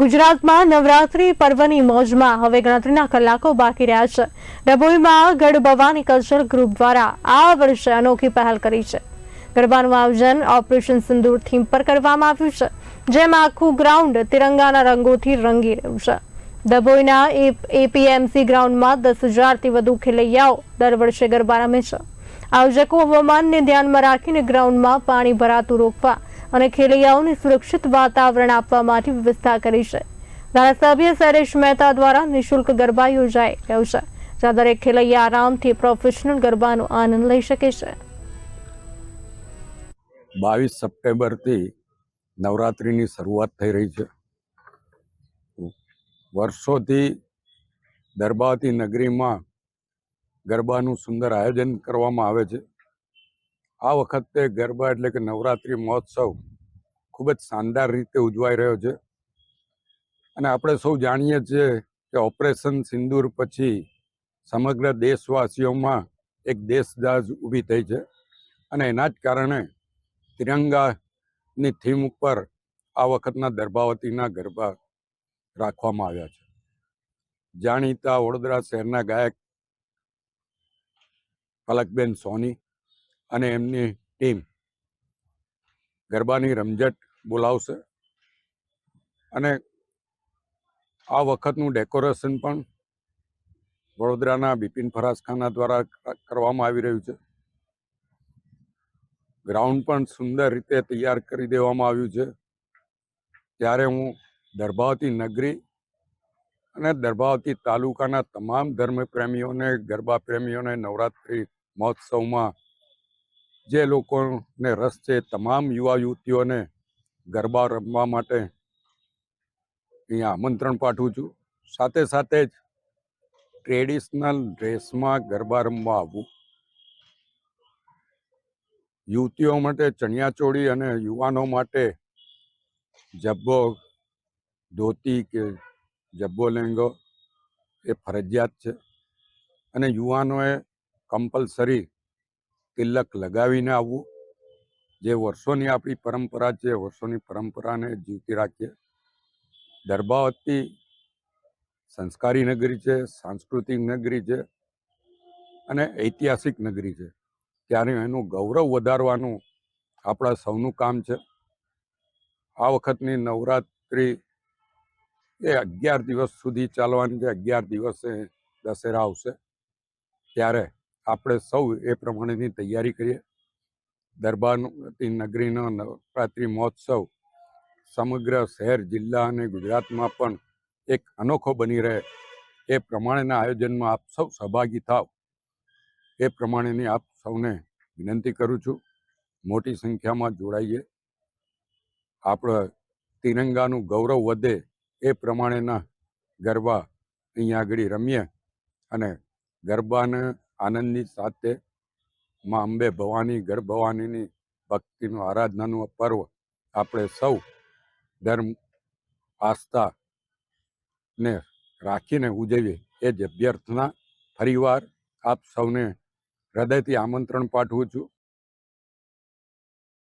ગુજરાતમાં નવરાત્રી પર્વની મોજમાં હવે ગણતરીના કલાકો બાકી રહ્યા છે. ડભોઈમાં ગઢ ભવાની કલ્ચર ગ્રુપ દ્વારા આ વર્ષે અનોખી પહેલ કરી છે. ગરબાનું આયોજન ઓપરેશન સિંદૂર થીમ પર કરવામાં આવ્યું છે, જેમાં આખું ગ્રાઉન્ડ તિરંગાના રંગોથી રંગી રહ્યું છે. ડભોઈના એપીએમસી ગ્રાઉન્ડમાં દસ હજારથી વધુ ખેલૈયાઓ દર વર્ષે ગરબા રમે છે. આયોજકો હવામાનને ધ્યાનમાં રાખીને ગ્રાઉન્ડમાં પાણી ભરાતું રોકવા અને ખેલૈયાઓને સુરક્ષિત વાતાવરણ આપવા માટે વ્યવસ્થા કરી છે. ધારાસભ્ય સરેશ મહેતા દ્વારા નિઃશુલ્ક ગરબા યોજાઈ રહ્યો છે, જ્યાં દરેક ખેલૈયા આરામથી પ્રોફેશનલ ગરબાનો આનંદ લઈ શકે છે. બાવીસ સપ્ટેમ્બરથી નવરાત્રિની શરૂઆત થઈ રહી છે. વર્ષોથી દરબાવતી નગરીમાં ગરબાનું સુંદર આયોજન કરવામાં આવે છે. આ વખતે ગરબા એટલે કે નવરાત્રિ મહોત્સવ ખૂબ જ શાનદાર રીતે ઉજવાઈ રહ્યો છે. અને આપણે સૌ જાણીએ છીએ કે ઓપરેશન સિંદૂર પછી સમગ્ર દેશવાસીઓમાં એક દેશદાજ ઊભી થઈ છે. અને એના જ કારણે તિરંગાની થીમ ઉપર આ વખતના દર્ભાવતીના ગરબા રાખવામાં આવ્યા છે. જાણીતા વડોદરા શહેરના ગાયક, પલકબેન સોની અને એમની ટીમ ગરબાની રમઝટ બોલાવશે. અને આ વખતનું ડેકોરેશન પણ વડોદરાના બિપિન ફરાસખાના દ્વારા કરવામાં આવી રહ્યું છે. ગ્રાઉન્ડ પણ સુંદર રીતે તૈયાર કરી દેવામાં આવ્યું છે. ત્યારે હું દર્ભાવતી નગરી અને દર્ભાવતી તાલુકાના તમામ ધર્મપ્રેમીઓને ગરબા પ્રેમીઓને નવરાત્રિ મહોત્સવમાં જે લોકોને રસ છે, તમામ યુવા યુવતીઓને ગરબા રમવા માટે અહીંયા આમંત્રણ પાઠવું છું. સાથે સાથે જ ટ્રેડિશનલ ડ્રેસમાં ગરબા રમવા આવવું. યુવતીઓ માટે ચણિયાચોળી અને યુવાનો માટે જબ્બો, ધોતી કે જબ્બો લેંગો એ ફરજિયાત છે. અને યુવાનોએ કમ્પલસરી તિલક લગાવીને આવવું. જે વર્ષોની આપણી પરંપરા છે વર્ષોની પરંપરાને જીવતી રાખીએ. દરબાવતી સંસ્કારી નગરી છે, સાંસ્કૃતિક નગરી છે અને ઐતિહાસિક નગરી છે. ત્યારે એનું ગૌરવ વધારવાનું આપણા સૌનું કામ છે. આ વખતની નવરાત્રિ એ અગિયાર દિવસ સુધી ચાલવાની છે. અગિયાર દિવસે દશેરા આવશે. ત્યારે આપણે સૌ એ પ્રમાણેની તૈયારી કરીએ. દરબારની નગરીનો નવરાત્રિ મહોત્સવ સમગ્ર શહેર, જિલ્લા અને ગુજરાતમાં પણ એક અનોખો બની રહે. એ પ્રમાણેના આયોજનમાં આપ સૌ સહભાગી થાવ. એ પ્રમાણેની આપ સૌને વિનંતી કરું છું, મોટી સંખ્યામાં જોડાઈએ. આપણે તિરંગાનું ગૌરવ વધે એ પ્રમાણેના ગરબા અહીંયા આગળ રમીએ અને ગરબાને આનંદની સાથે માં અંબે ભવાની ગર ભવાનીની ભક્તિનું આરાધનાનું પર્વ આપણે સૌ ધર્મ, આસ્થા ને રાખીને ઉજવીએ. એ જ અભ્યર્થના ફરીવાર આપ સૌને હૃદયથી આમંત્રણ પાઠવું છું.